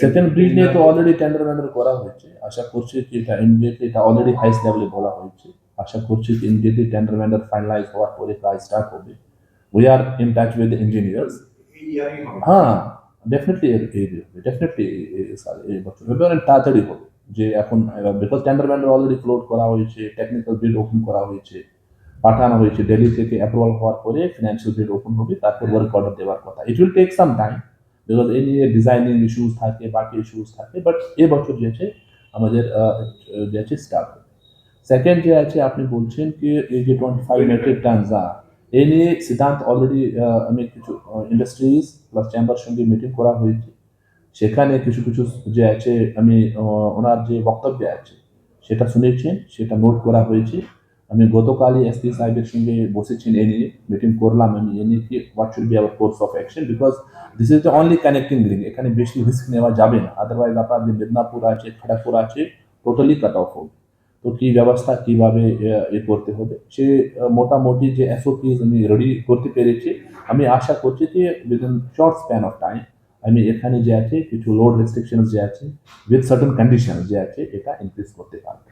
Second bridge নিয়ে তো already tender vendor করা হয়েছে। আশা করছি যে এটা ইমিডিয়েটলি এটা অলরেডি হাইস্ট লেভেলে বলা হয়েছে। আশা করছি যে ইমিডিয়েটলি টেন্ডার ভেন্ডার ফাইনালাইজ হওয়ার পরে কাজ স্টার্ট হবে। We are in touch with engineers এই হবে। হ্যাঁ ডেফিনেটলি ডেফিনেটলি এই বছর। হবে অনেক তাড়াতাড়ি হবে। যে এখন because tender vendor already float করা হয়েছে টেকনিক্যাল বিড ওপেন করা হয়েছে পাঠানো হয়েছে দিল্লি থেকে অ্যাপ্রুভাল হওয়ার পরে ফিনান্সিয়াল বিড ওপেন হবে তারপর ওয়ার্ক অর্ডার দেওয়ার কথা। It will take some time because এই নিয়ে ডিজাইনিং ইস্যুস থাকে বাকি ইস্যুস থাকে বাট এ বছর যে আছে, আমাদের যে আছে হবে। সেকেন্ড যে আছে, আপনি বলছেন কি, এই যে টোয়েন্টি ফাইভ মেট্রিক টন যা এই নিয়ে সিদ্ধান্ত অলরেডি আমি কিছু ইন্ডাস্ট্রিজ প্লাস চেম্বার সঙ্গে মিটিং করা হয়েছে। সেখানে কিছু কিছু যে আছে, আমি ওনার যে বক্তব্য আছে, সেটা শুনেছেন, সেটা নোট করা হয়েছে। আমি গতকালই এসপি সাহেবের সঙ্গে বসেছেন এ নিয়ে মিটিং করলাম আমি, এ নিয়ে কি what should be our course of action because this is the only connecting link এখানে বেশি রিস্ক নেওয়া যাবে না। আদারওয়াইজ আপনার যে মেদিনীপুর আছে খড়গপুর আছে টোটালি কাট অফ হবে। তো কী ব্যবস্থা, কীভাবে, এ করতে হবে? সে মোটামুটি যে এসওপিস আমি রেডি করতে পেরেছি। আমি আশা করছি যে within short span of time আমি এখানে যে আছে, কিছু লোড রেস্ট্রিকশন যে আছে উইথ সার্টেন কন্ডিশন যে আছে, এটা ইনক্রিজ করতে পারব।